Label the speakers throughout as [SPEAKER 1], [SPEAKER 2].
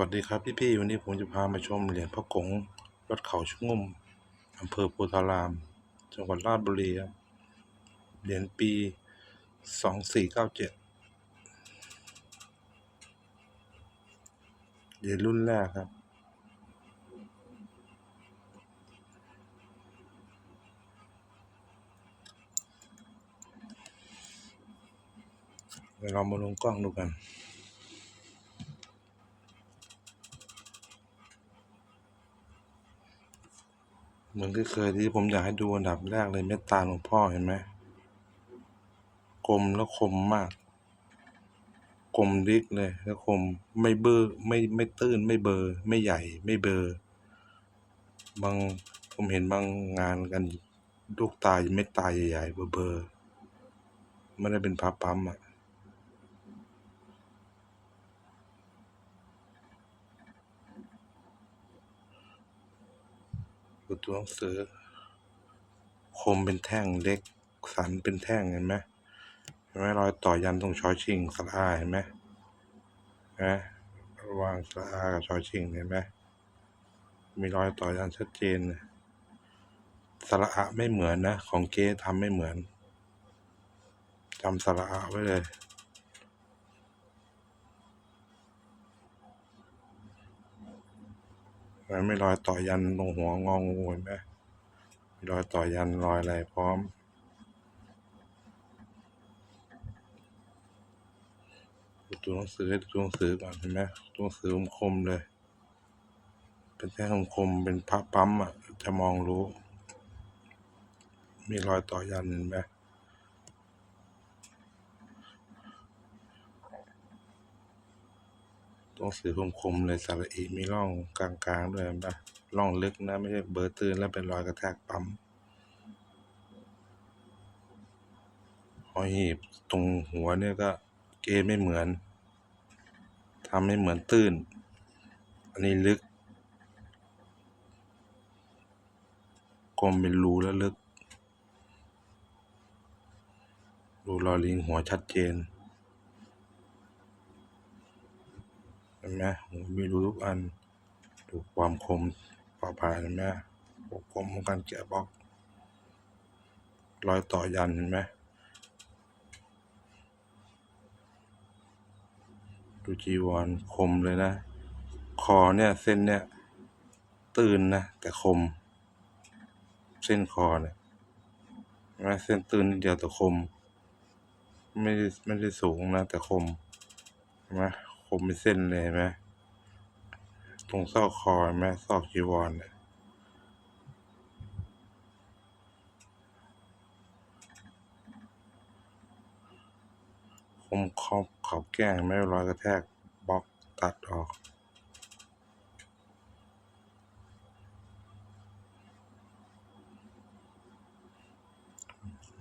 [SPEAKER 1] วัสดีครับพี่ๆวันนี้ผมจะพามาชมเหรียญพระกงวัดเขาชุกงุ่มอำเภอโพธาราม จังหวัดราชบุรีครับเหรียญปีสองสี่เก้าเจ็ดเหรียญรุ่นแรกครับเดี๋ยวเรามาลงกล้องดูกัน เหมือนที่เคยที่ผมอยากให้ดูอันดับแรกเลยเมตตาหลวงพ่อเห็นไหมกลมแล้วคมมาก กลมดิกเลยแล้วคมไม่เบอร์ไม่ไม่ตื้นไม่เบอร์ ไม่ใหญ่ไม่เบอร์ บางผมเห็นบางงานกันลูกตาเม็ดตาใหญ่ๆเบอร์เบอร์ไม่ได้เป็นพับปั๊มอะ ดูตัวหนังสือ คมเป็นแท่งเล็กสันเป็นแท่งเห็นไหมเห็นไหมรอยต่อยันตรงชอยชิงสระอาเห็นไหมนไหมระหว่างสระอากับชอยชิงเห็นไหมมีรอยต่อยันชัดเจนสระอาไม่เหมือนนะ ของเก๊ทำไม่เหมือนจำสระอาไว้เลย มันไม่รอยต่อยันตรงหัวงองูเห็นไหมรอยต่อยันรอยอะไรพร้อม ดูตัวหนังสือให้ดูตัวหนังสือก่อนเห็นไหมตัวหนังสือคมเลย เป็นแท่งคมเป็นพับปั๊มอะจะมองรู้ มีรอยต่อยันเห็นไหม ตัวหนังสือคมๆเลยสระอีมีร่องกลางๆด้วยนะร่องลึกนะไม่ใช่เบอร์ตื้นแล้วเป็นรอยกระแทกปั๊มหอยหีบตรงหัวเนี่ยก็เกไม่เหมือนทำไม่เหมือนตื้น อันนี้ลึกกลมเป็นรูแล้วลึก รูรอยลิงหัวชัดเจน ห็นไหมหัวมีรูทุกอันดูความคมปลอดภัยเห็นไหมปกคมของการแกะบล็อกรอยต่อยันเห็นไหมดูจีวรคมเลยนะ คอเนี่ยเส้นเนี่ย ตื่นนะ แต่คม เส้นคอเนี่ยเห็นไหมเส้นตื่นนิดเดียวแต่คม ไม่ได้ไม่ได้สูงนะ แต่คมเห็นไห มคมเป็นเส้นเลยเห็นไหมตรงซอกคอเห็นไหมซอกจีวรเนี่ยมขอบเขาแก้งไม่รอยกระแทกบล็อกตัดออก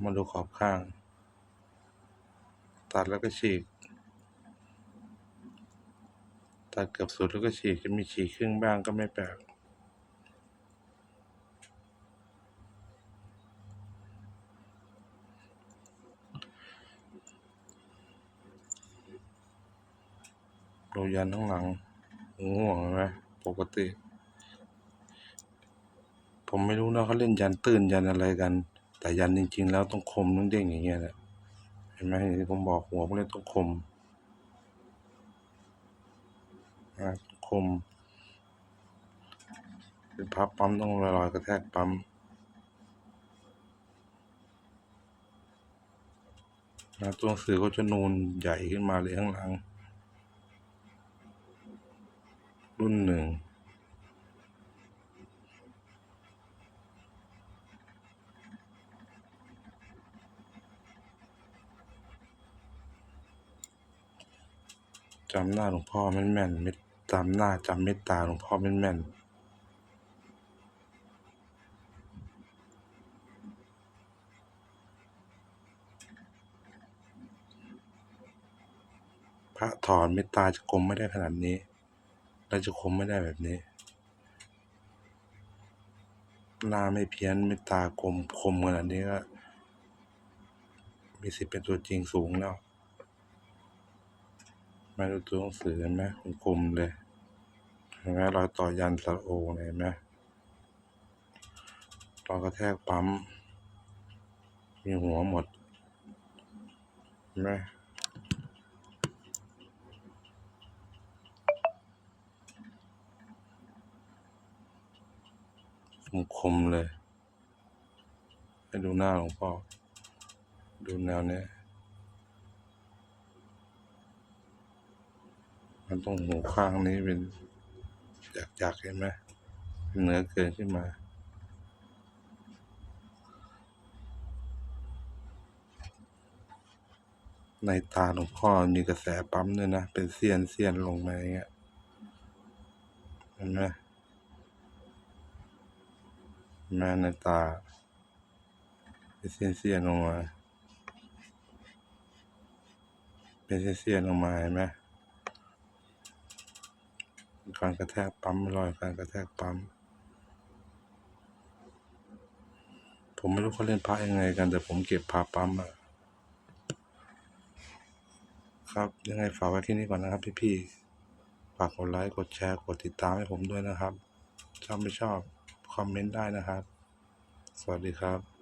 [SPEAKER 1] มาดูขอบข้าง ตัดแล้วก็ฉีก ตัดเกือบสุดแล้วก็ฉีกจะมีฉีกครึ่งบ้างก็ไม่แปลกดูยันข้งหลังง่วงไหมปกติ ผมไม่รู้นะเขาเล่นยันตื้นยันอะไรกัน แต่ยันจริง ๆ แล้วต้องคมต้องเด้งอย่างเงี้ยแหละเห็นไหมอย่างที่ผมบอกหัวพวกนี้ต้องคมนะ คมเป็นพับปั๊มต้องลอยๆกระแทกปั๊มนะตัวหนังสือก็จะนูนใหญ่ขึ้นมาเลยข้างหลัง รุ่นหนึ่ง จำหน้าหลวงพ่อแม่นแม่นเม็ดจำหน้าจำเม็ดตาหลวงพ่อแม่นแม่นพระถอนเม็ดตาจะคมไม่ได้ขนาดนี้และจะคมไม่ได้แบบนี้ หน้าไม่เพี้ยนเม็ดตาคมคมขนาดนี้ก็มีสิทธิ์เป็นตัวจริงสูงแล้ว มาดูตัวหนังสือเห็นไหมคมเลยเห็นไหมรอยต่อยันสระโอเนยเห็นไหมรอยกระแทกปั๊ม มีหัวหมดเห็นไหมคมเลย ให้ดูหน้าหลวงพ่อ ดูแนวเนี้ย มันต้องหูข้างนี้เป็นจักๆเห็นไหมเป็นเนื้อเกินขึ้นมาในตาหลวงพ่อมีกระแสปั๊มด้วยนะ เป็นเสี้ยนเสี้ยนลงมาอย่างเงี้ยเห็นไหมเห็นไหมในตา เป็นเสี้ยนเสี้ยนลงมา เป็นเสี้ยนเสี้ยนลงมาเห็นไหม การกระแทกปั๊มรอยการกระแทกปั๊ม ผมไม่รู้เขาเล่นพระยังไงกัน แต่ผมเก็บพาปั๊มอะครับ ยังไงฝากไว้ที่นี่ก่อนนะครับพี่ๆฝากกดไลค์กดแชร์กดติดตามให้ผมด้วยนะครับ ชอบไม่ชอบ คอมเมนต์ได้นะครับ สวัสดีครับ